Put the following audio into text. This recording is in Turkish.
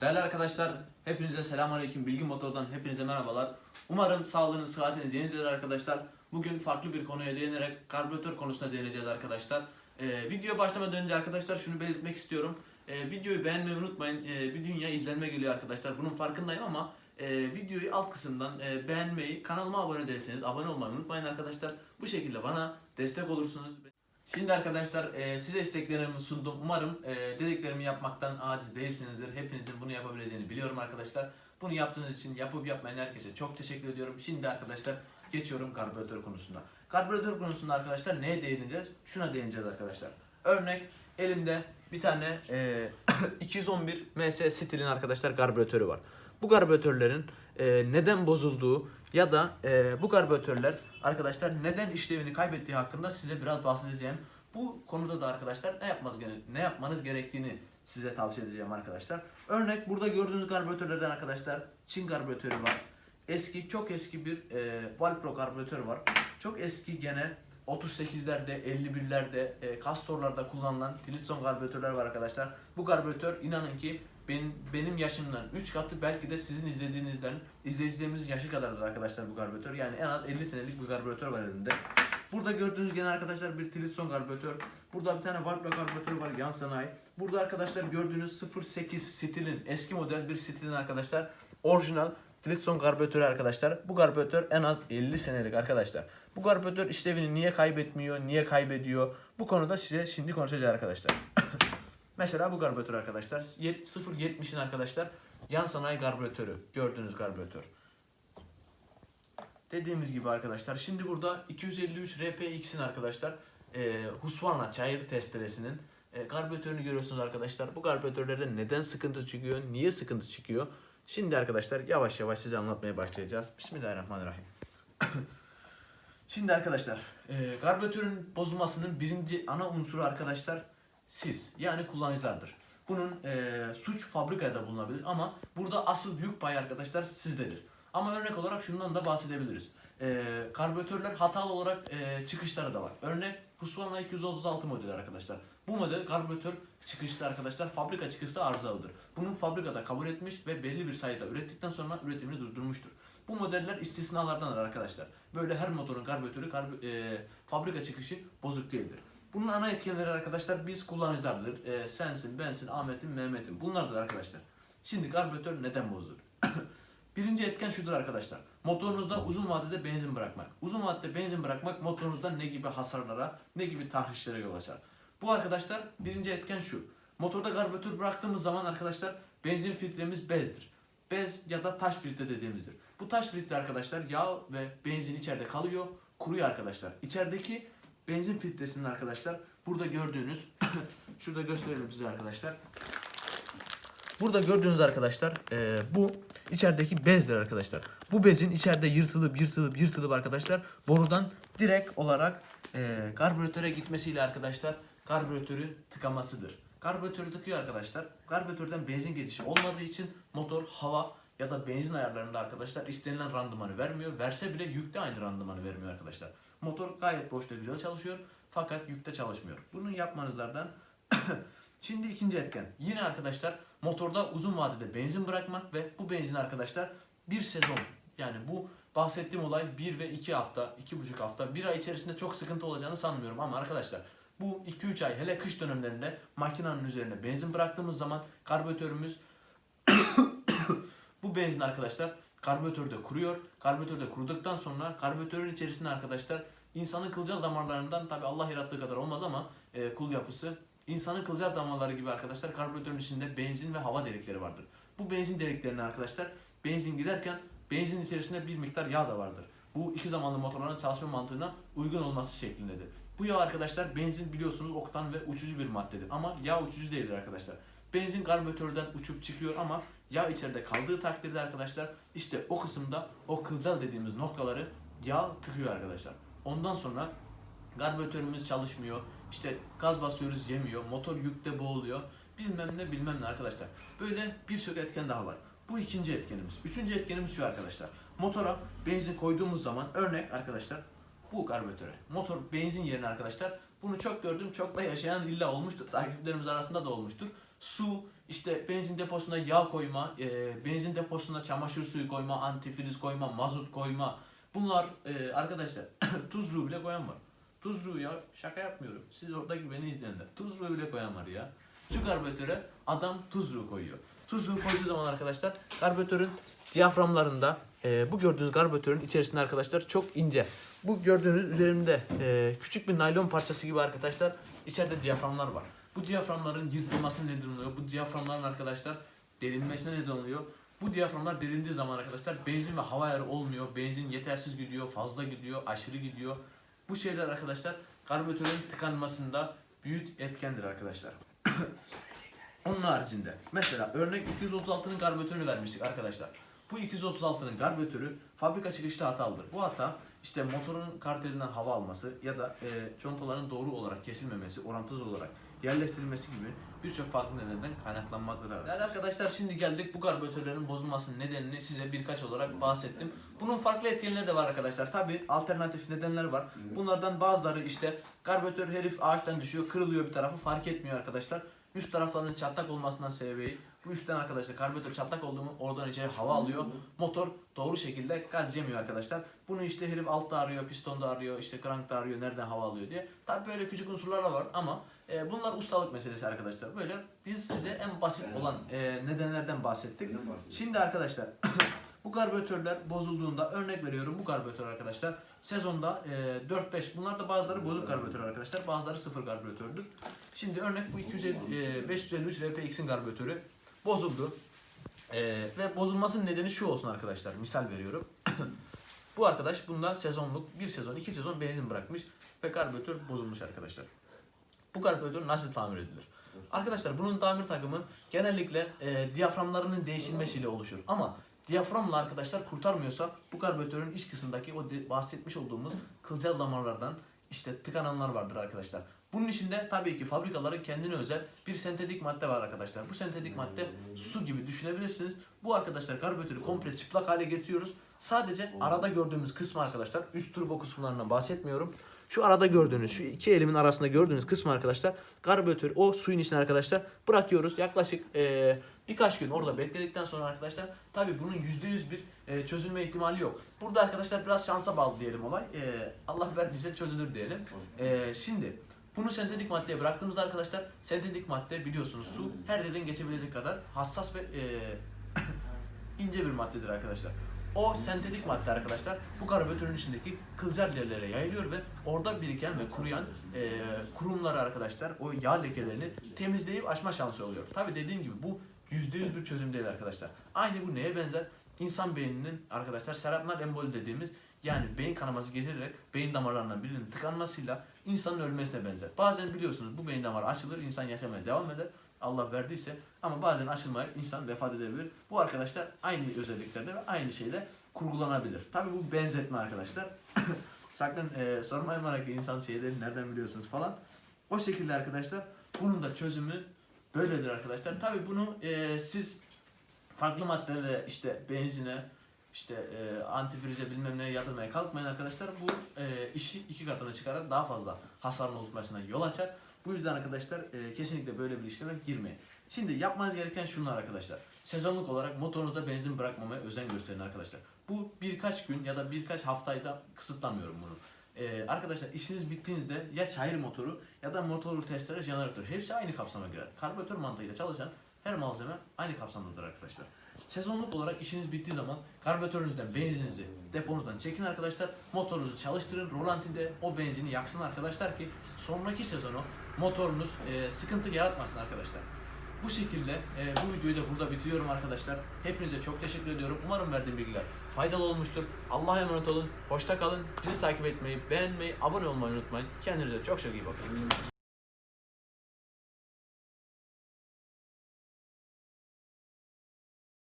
Değerli arkadaşlar, hepinize selamünaleyküm. Bilgi Motor'dan hepinize merhabalar. Umarım sağlığınız, sıhhatiniz yerindedir arkadaşlar. Bugün farklı bir konuya değinerek karbüratör konusuna değineceğiz arkadaşlar. Ee, video başlamadan önce arkadaşlar şunu belirtmek istiyorum. Ee, videoyu beğenmeyi unutmayın. Ee, bir dünya izlenme geliyor arkadaşlar. Bunun farkındayım ama e, videoyu alt kısımdan e, beğenmeyi, kanalıma abone değilseniz abone olmayı unutmayın arkadaşlar. Bu şekilde bana destek olursunuz. Şimdi arkadaşlar e, size isteklerimi sundum. Umarım e, dediklerimi yapmaktan aciz değilsinizdir. Hepinizin bunu yapabileceğini biliyorum arkadaşlar. Bunu yaptığınız için yapıp yapmayan herkese çok teşekkür ediyorum. Şimdi arkadaşlar geçiyorum karbüratör konusunda. Karbüratör konusunda arkadaşlar neye değineceğiz? Şuna değineceğiz arkadaşlar. Örnek elimde bir tane e, 211 MS stilin arkadaşlar karbüratörü var. Bu karbüratörlerin e, neden bozulduğu ya da e, bu karbüratörler arkadaşlar neden işlevini kaybettiği hakkında size biraz bahsedeceğim. Bu konuda da arkadaşlar ne yapmanız ne yapmanız gerektiğini size tavsiye edeceğim arkadaşlar. Örnek burada gördüğünüz karbüratörlerden arkadaşlar Çin karbüratörü var. Eski çok eski bir e, Valpro karbüratör var. Çok eski gene 38'lerde, 51'lerde, e, Castor'larda kullanılan Tillotson karbüratörler var arkadaşlar. Bu karbüratör inanın ki benim, benim yaşımdan 3 katı belki de sizin izlediğinizden, izleyicilerimizin yaşı kadardır arkadaşlar bu karbüratör. Yani en az 50 senelik bir karbüratör var elimde. Burada gördüğünüz gene arkadaşlar bir Tillotson karbüratör. Burada bir tane Valpro karbüratör var yan sanayi. Burada arkadaşlar gördüğünüz 08 stilin eski model bir stilin arkadaşlar orijinal Tillotson karbüratörü arkadaşlar. Bu karbüratör en az 50 senelik arkadaşlar. Bu karbüratör işlevini niye kaybetmiyor, niye kaybediyor? Bu konuda size şimdi konuşacağız arkadaşlar. Mesela bu karbüratör arkadaşlar. Yet- 0.70'in arkadaşlar yan sanayi karbüratörü. Gördüğünüz karbüratör. Dediğimiz gibi arkadaşlar. Şimdi burada 253 RPX'in arkadaşlar e, Husqvarna çayır testeresinin e, karbüratörünü görüyorsunuz arkadaşlar. Bu karbüratörlerde neden sıkıntı çıkıyor, niye sıkıntı çıkıyor? Şimdi arkadaşlar yavaş yavaş size anlatmaya başlayacağız. Bismillahirrahmanirrahim. Şimdi arkadaşlar e, karbüratörün bozulmasının birinci ana unsuru arkadaşlar siz yani kullanıcılardır. Bunun e, suç fabrikada bulunabilir ama burada asıl büyük pay arkadaşlar sizdedir. Ama örnek olarak şundan da bahsedebiliriz. E, karbüratörler hatalı olarak e, çıkışları da var. Örnek Husqvarna 236 modeli arkadaşlar. Bu model karbüratör çıkışlı arkadaşlar fabrika çıkışlı arızalıdır. Bunun fabrikada kabul etmiş ve belli bir sayıda ürettikten sonra üretimini durdurmuştur. Bu modeller istisnalardandır arkadaşlar. Böyle her motorun karbüratörü karbü- e, fabrika çıkışı bozuk değildir. Bunun ana etkenleri arkadaşlar biz kullanıcılardır. E, sensin, bensin, Ahmet'in, Mehmet'in. Bunlardır arkadaşlar. Şimdi karbüratör neden bozulur? Birinci etken şudur arkadaşlar. Motorunuzda uzun vadede benzin bırakmak. Uzun vadede benzin bırakmak motorunuzda ne gibi hasarlara, ne gibi tahrişlere yol açar. Bu arkadaşlar birinci etken şu. Motorda karbüratör bıraktığımız zaman arkadaşlar benzin filtremiz bezdir. Bez ya da taş filtre dediğimizdir. Bu taş filtre arkadaşlar yağ ve benzin içeride kalıyor, kuruyor arkadaşlar. İçerideki benzin filtresinin arkadaşlar burada gördüğünüz şurada gösterelim size arkadaşlar. Burada gördüğünüz arkadaşlar e, bu içerideki bezdir arkadaşlar. Bu bezin içeride yırtılıp yırtılıp yırtılıp arkadaşlar borudan direkt olarak e, karbüratöre gitmesiyle arkadaşlar karbüratörün tıkamasıdır. Karbüratörü tıkıyor arkadaşlar. Karbüratörden benzin geçişi olmadığı için motor hava ya da benzin ayarlarında arkadaşlar istenilen randımanı vermiyor. Verse bile yükte aynı randımanı vermiyor arkadaşlar. Motor gayet boşta güzel çalışıyor fakat yükte çalışmıyor. Bunu yapmanızlardan Şimdi ikinci etken. Yine arkadaşlar motorda uzun vadede benzin bırakmak ve bu benzin arkadaşlar bir sezon yani bu bahsettiğim olay 1 ve 2 hafta, 2,5 hafta, 1 ay içerisinde çok sıkıntı olacağını sanmıyorum ama arkadaşlar bu 2-3 ay hele kış dönemlerinde makinenin üzerine benzin bıraktığımız zaman karbüratörümüz bu benzin arkadaşlar karbüratörde kuruyor. Karbüratörde kuruduktan sonra karbüratörün içerisinde arkadaşlar insanın kılcal damarlarından tabi Allah yarattığı kadar olmaz ama e, kul yapısı insanın kılcal damarları gibi arkadaşlar karbüratörün içinde benzin ve hava delikleri vardır. Bu benzin deliklerine arkadaşlar benzin giderken benzin içerisinde bir miktar yağ da vardır. Bu iki zamanlı motorların çalışma mantığına uygun olması şeklindedir. Bu yağ arkadaşlar benzin biliyorsunuz oktan ve uçucu bir maddedir ama yağ uçucu değildir arkadaşlar. Benzin karbüratörden uçup çıkıyor ama yağ içeride kaldığı takdirde arkadaşlar işte o kısımda o kılcal dediğimiz noktaları yağ tıkıyor arkadaşlar. Ondan sonra karbüratörümüz çalışmıyor. İşte gaz basıyoruz yemiyor. Motor yükte boğuluyor. Bilmem ne bilmem ne arkadaşlar. Böyle birçok etken daha var. Bu ikinci etkenimiz. Üçüncü etkenimiz şu arkadaşlar. Motora benzin koyduğumuz zaman örnek arkadaşlar bu karbüratöre. Motor benzin yerine arkadaşlar Bunu çok gördüm, çok da yaşayan illa olmuştur. Takipçilerimiz arasında da olmuştur. Su, işte benzin deposuna yağ koyma, e, benzin deposuna çamaşır suyu koyma, antifriz koyma, mazot koyma. Bunlar e, arkadaşlar tuzluğu bile koyan var. Tuzluğu ya şaka yapmıyorum. Siz oradaki beni izleyenler. Tuzluğu bile koyan var ya. Şu karbüratöre adam tuzluğu koyuyor. Tuzluğu koyduğu zaman arkadaşlar karbüratörün diyaframlarında e, bu gördüğünüz karbüratörün içerisinde arkadaşlar çok ince. Bu gördüğünüz üzerimde e, küçük bir naylon parçası gibi arkadaşlar içeride diyaframlar var. Bu diyaframların yırtılmasına neden oluyor. Bu diyaframların arkadaşlar delinmesine neden oluyor. Bu diyaframlar delindiği zaman arkadaşlar benzin ve hava ayarı olmuyor. Benzin yetersiz gidiyor, fazla gidiyor, aşırı gidiyor. Bu şeyler arkadaşlar karbüratörün tıkanmasında büyük etkendir arkadaşlar. Onun haricinde mesela örnek 236'nın karbüratörünü vermiştik arkadaşlar. Bu 236'nın karbüratörü fabrika çıkışlı hatalıdır. Bu hata işte motorun kartelinden hava alması ya da e, contaların doğru olarak kesilmemesi, orantısız olarak yerleştirilmesi gibi birçok farklı nedenden kaynaklanmaktadır. Değerli arkadaşlar şimdi geldik bu karbüratörlerin bozulmasının nedenini size birkaç olarak bahsettim. Bunun farklı etkenleri de var arkadaşlar. Tabi alternatif nedenler var. Bunlardan bazıları işte karbüratör herif ağaçtan düşüyor, kırılıyor bir tarafı fark etmiyor arkadaşlar. Üst taraflarının çatlak olmasından sebebi bu üstten arkadaşlar karbüratör çatlak olduğu mu oradan içeri hava alıyor. Motor doğru şekilde gaz yemiyor arkadaşlar. Bunu işte herif altta arıyor, pistonda arıyor, işte krankta arıyor, nereden hava alıyor diye. Tabi böyle küçük unsurlar var ama e, bunlar ustalık meselesi arkadaşlar. Böyle biz size en basit olan e, nedenlerden bahsettik. Şimdi arkadaşlar bu karbüratörler bozulduğunda örnek veriyorum bu karbüratör arkadaşlar sezonda e, 4-5 bunlar da bazıları bozuk karbüratör arkadaşlar bazıları sıfır karbüratördür. Şimdi örnek bu 250, e, 553 RPX'in karbüratörü bozuldu. E, ve bozulmasının nedeni şu olsun arkadaşlar misal veriyorum. bu arkadaş bunda sezonluk bir sezon iki sezon benzin bırakmış ve karbüratör bozulmuş arkadaşlar. Bu karbüratör nasıl tamir edilir? Arkadaşlar bunun tamir takımı genellikle e, diyaframlarının değişilmesiyle oluşur. Ama diyaframla arkadaşlar kurtarmıyorsa bu karbüratörün iç kısmındaki o bahsetmiş olduğumuz kılcal damarlardan işte tıkananlar vardır arkadaşlar. Bunun içinde tabii ki fabrikaların kendine özel bir sentetik madde var arkadaşlar. Bu sentetik madde su gibi düşünebilirsiniz. Bu arkadaşlar karbüratörü komple çıplak hale getiriyoruz. Sadece arada gördüğümüz kısmı arkadaşlar üst turbo kısımlarından bahsetmiyorum. Şu arada gördüğünüz, şu iki elimin arasında gördüğünüz kısmı arkadaşlar karbüratörü o suyun içine arkadaşlar bırakıyoruz. Yaklaşık eee, birkaç gün orada bekledikten sonra arkadaşlar tabi bunun %100 bir eee, çözülme ihtimali yok. Burada arkadaşlar biraz şansa bağlı diyelim olay. Eee, Allah verdiyse çözülür diyelim. Eee, şimdi bunu sentetik maddeye bıraktığımızda arkadaşlar sentetik madde biliyorsunuz su her yerden geçebilecek kadar hassas ve eee, ince bir maddedir arkadaşlar. O sentetik madde arkadaşlar bu karbüratörün içindeki kılcal yerlere yayılıyor ve orada biriken ve kuruyan e, kurumları arkadaşlar o yağ lekelerini temizleyip açma şansı oluyor. Tabi dediğim gibi bu %100 bir çözüm değil arkadaşlar. Aynı bu neye benzer? İnsan beyninin arkadaşlar serapnal emboli dediğimiz yani beyin kanaması geçirerek beyin damarlarından birinin tıkanmasıyla insanın ölmesine benzer. Bazen biliyorsunuz bu beyin damarı açılır, insan yaşamaya devam eder. Allah verdiyse ama bazen açılmayıp insan vefat edebilir. Bu arkadaşlar aynı özelliklerde ve aynı şeyle kurgulanabilir. Tabi bu benzetme arkadaşlar. Sakın e, sormayın ki insan şeyleri nereden biliyorsunuz falan. O şekilde arkadaşlar bunun da çözümü böyledir arkadaşlar. Tabi bunu e, siz farklı maddelere işte benzine işte e, antifrize bilmem neye yatırmaya kalkmayın arkadaşlar. Bu e, işi iki katına çıkarar daha fazla hasarın oluşmasına yol açar. Bu yüzden arkadaşlar e, kesinlikle böyle bir işleme girmeyin. Şimdi yapmanız gereken şunlar arkadaşlar. Sezonluk olarak motorunuzda benzin bırakmamaya özen gösterin arkadaşlar. Bu birkaç gün ya da birkaç haftayda kısıtlamıyorum bunu. E, arkadaşlar işiniz bittiğinizde ya çayır motoru ya da motor testere jeneratör hepsi aynı kapsama girer. Karbüratör mantığıyla çalışan her malzeme aynı kapsamdadır arkadaşlar. Sezonluk olarak işiniz bittiği zaman karbüratörünüzden benzininizi deponuzdan çekin arkadaşlar. Motorunuzu çalıştırın. Rolantide o benzini yaksın arkadaşlar ki sonraki sezonu motorunuz e, sıkıntı yaratmasın arkadaşlar. Bu şekilde e, bu videoyu da burada bitiriyorum arkadaşlar. Hepinize çok teşekkür ediyorum. Umarım verdiğim bilgiler faydalı olmuştur. Allah'a emanet olun. Hoşça kalın. Bizi takip etmeyi, beğenmeyi, abone olmayı unutmayın. Kendinize çok çok iyi bakın.